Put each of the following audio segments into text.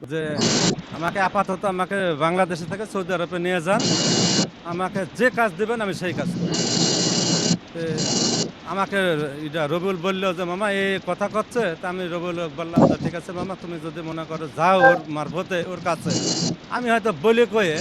যে আমাকে আপাতত আমাকে বাংলাদেশে থেকে সৌদি আরবে নিয়ে যান। আমাকে যে কাজ দেবেন আমি সেই কাজ আমাকে এটা রবিউল বলল যে, মামা এই কথা করছে তা আমি রবিউল বললাম যে, ঠিক আছে মামা, তুমি যদি মনে করো যাও ওর মারফতে, ওর কাছে। আমি হয়তো বলে কয়ে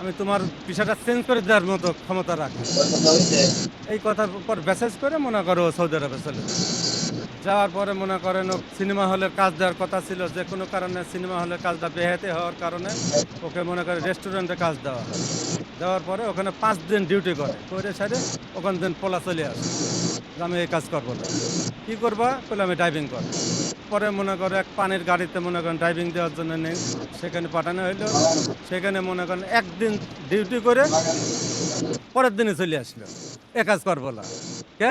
আমি তোমার বিষয়টা চেঞ্জ করে দেওয়ার মতো ক্ষমতা রাখি। এই কথার উপর মেসেজ করে মনে করো সৌদি আরবে চলে। যাওয়ার পরে মনে করেন সিনেমা হলের কাজ দেওয়ার কথা ছিল, যে কোনো কারণে সিনেমা হলের কাজটা বেহাতে হওয়ার কারণে ওকে মনে করে রেস্টুরেন্টে কাজ দেওয়া দেওয়ার পরে ওখানে পাঁচ দিন ডিউটি করে করে সাইডে ওখান দিন পোলা চলে আসে আমি এই কাজ করব না। কী করবা? বলে আমি ড্রাইভিং করব। পরে মনে করো এক পানির গাড়িতে মনে করেন ড্রাইভিং দেওয়ার জন্য নেই, সেখানে পাঠানো হইল। সেখানে মনে করেন একদিন ডিউটি করে পরের দিনে চলে আসলো। এ কাজ করব না। কে?